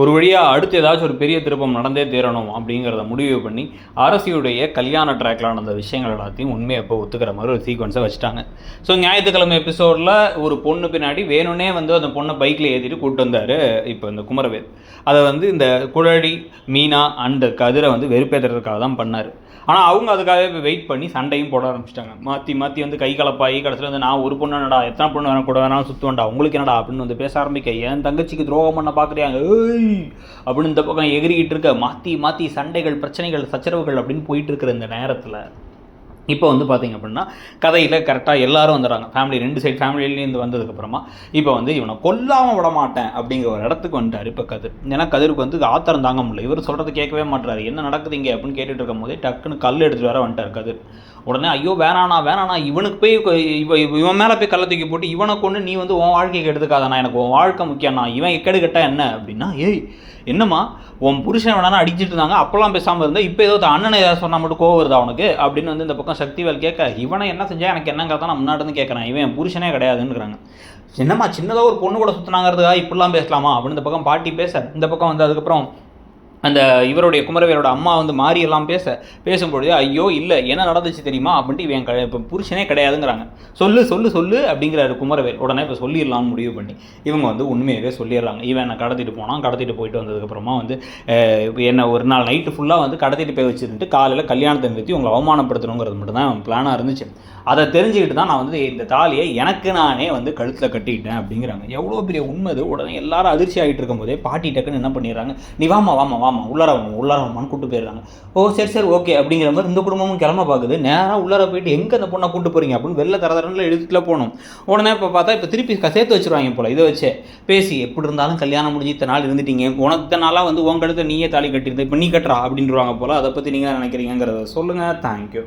ஒரு வழியாக அடுத்து ஏதாச்சும் ஒரு பெரிய திருப்பம் நடந்தே தீரணும் அப்படிங்கிறத முடிவு பண்ணி அரசியுடைய கல்யாண ட்ராக்ல நடந்த விஷயங்கள் எல்லாத்தையும் உண்மையை இப்போ ஒத்துக்கிற மாதிரி ஒரு சீக்வன்ஸை வச்சுட்டாங்க. ஸோ ஞாயிற்றுக்கிழமை எபிசோடில் ஒரு பொண்ணு பின்னாடி வேணும்னே வந்து அந்த பொண்ணை பைக்கில் ஏற்றிட்டு கூப்பிட்டு வந்தார் இப்போ இந்த குமரவேல். அதை வந்து இந்த குழடி மீனா அண்டு கதிரை வந்து வெறுப்பேற்றுறதுக்காக தான் பண்ணார். ஆனால் அவங்க அதுக்காகவே வெயிட் பண்ணி சண்டையும் போட ஆரம்பிச்சிட்டாங்க. மாற்றி மாற்றி வந்து கை கலப்பாகி கடைசியில் வந்து நான் ஒரு பொண்ணு என்னடா எத்தனை பொண்ணு வேணா கூட வேணாலும் சுற்றுவேன்டா உங்களுக்கு என்னடா அப்படின்னு வந்து பேச ஆரம்பிக்க என் தங்கச்சிக்கு துரோகம் பண்ண பார்க்குறியாங்க ஏய் அப்படின்னு இந்த பக்கம் எகிரிக்கிட்டு இருக்க மாற்றி மாற்றி சண்டைகள் பிரச்சனைகள் சச்சரவுகள் அப்படின்னு போயிட்டு இருக்கிற இந்த நேரத்தில் இப்போ வந்து பார்த்தீங்க அப்படின்னா கதையில் கரெக்டாக எல்லாரும் வந்துடுறாங்க. ஃபேமிலி ரெண்டு சைடு ஃபேமிலியிலேருந்து வந்ததுக்கப்புறமா இப்போ வந்து இவனை கொல்லாமல் விட மாட்டேன் அப்படிங்கிற ஒரு இடத்துக்கு வந்துட்டார் இப்போ கதிர். ஏன்னா கதிருக்கு வந்து ஆத்திரம் தாங்க முடியல. இவர் சொல்கிறது கேட்கவே மாட்டுறாரு என்ன நடக்குது இங்கே அப்படின்னு கேட்டுட்டு இருக்கும் போதே டக்குன்னு கல் எடுத்துகிட்டு வர வந்துட்டார் கதிர். உடனே ஐயோ வேணாண்ணா வேணாண்ணா இவனுக்கு போய் இவன் இவ இவன் மேலே போய் கல்லை தூக்கி போட்டு இவனை கொண்டு நீ வந்து உன் வாழ்க்கைக்கு எடுத்துக்காதண்ணா. எனக்கு உன் வாழ்க்கை முக்கியம்ண்ணா. இவன் கெடுக்கட்டா என்ன? அப்படின்னா ஏய் என்னம்மா உன் புருஷன் வேணா அடிச்சிட்டு இருந்தாங்க அப்போல்லாம் பேசாமல் இருந்தால் இப்போ ஏதோ அண்ணனை ஏதாவது சொன்னால் மட்டும் கோவம் வருதா அவனுக்கு அப்படின்னு வந்து இந்த பக்கம் சக்திவேல் கேட்க இவனை என்ன செஞ்சால் எனக்கு என்னங்கிறத நான் முன்னாடி இருந்து கேட்குறேன். இவன் என் புருஷனே கிடையாதுன்னுறாங்க என்னம்மா சின்னதாக ஒரு பொண்ணு கூட சுற்றினாங்கிறதுக்காக இப்படிலாம் பேசலாமா? அப்படின்னு இந்த பக்கம் பாட்டி பேச இந்த பக்கம் வந்து அதுக்கப்புறம் அந்த இவருடைய குமரவேலோட அம்மா வந்து மாறி எல்லாம் பேச பேசும்பொழுது ஐயோ இல்லை என்ன நடந்துச்சு தெரியுமா? அப்படின்ட்டு இவன் க இப்போ புருஷனே கிடையாதுங்கிறாங்க. சொல்லு சொல்லு சொல்லு அப்படிங்கிறாரு குமரவேல் உடனே இப்போ சொல்லிடலாம்னு முடிவு பண்ணி இவங்க வந்து உண்மையாகவே சொல்லிடுறாங்க. இவன் என்னை கடத்திட்டு போனான். கடத்திட்டு போயிட்டு வந்ததுக்கப்புறமா வந்து என்ன ஒரு நாள் நைட்டு ஃபுல்லாக வந்து கடத்திட்டு போய் வச்சுருந்துட்டு காலையில் கல்யாணத்தை நிறுத்தி உங்களை அவமானப்படுத்தணுங்கிறது மட்டும் தான் பிளானாக இருந்துச்சு. அதை தெரிஞ்சுக்கிட்டு தான் நான் வந்து இந்த தாலியை எனக்கு நானே வந்து கழுத்தில் கட்டிக்கிட்டேன் அப்படிங்கிறாங்க. எவ்வளோ பெரிய உண்மை உடனே எல்லாரும் அதிர்ச்சி ஆகிட்டு இருக்கும்போதே பாட்டி டக்குன்னு என்ன பண்ணிடுறாங்க? நீ வாமா வாமா வாமா உள்ளார வாமா உள்ளார வாமான்னு கூட்டு போயிடுறாங்க ஓ சரி சரி ஓகே அப்படிங்கிற மாதிரி இந்த குடும்பமும் கிளம்ப பார்க்குது நேராக உள்ளார போயிட்டு எங்கே அந்த பொண்ணை கூட்டு போகிறீங்க அப்படின்னு வெளில தர தரன்னு எழுதிட்டுல போகணும். உடனே இப்போ பார்த்தா இப்போ திருப்பி சேர்த்து வச்சிருவாங்க போல இதை வச்சு. பேசி எப்படி இருந்தாலும் கல்யாணம் முடிஞ்சு இத்தனை நாள் இருந்துட்டீங்க. உனக்கு இத்தனை நாளாக வந்து உங்கள் கழுத்தை நீயே தாலி கட்டியிருந்த இப்போ நீ கட்டுறா அப்படின்றவாங்க போல. அதை பற்றி நீங்கள் நினைக்கிறீங்கிறத சொல்லுங்கள் தேங்க்யூ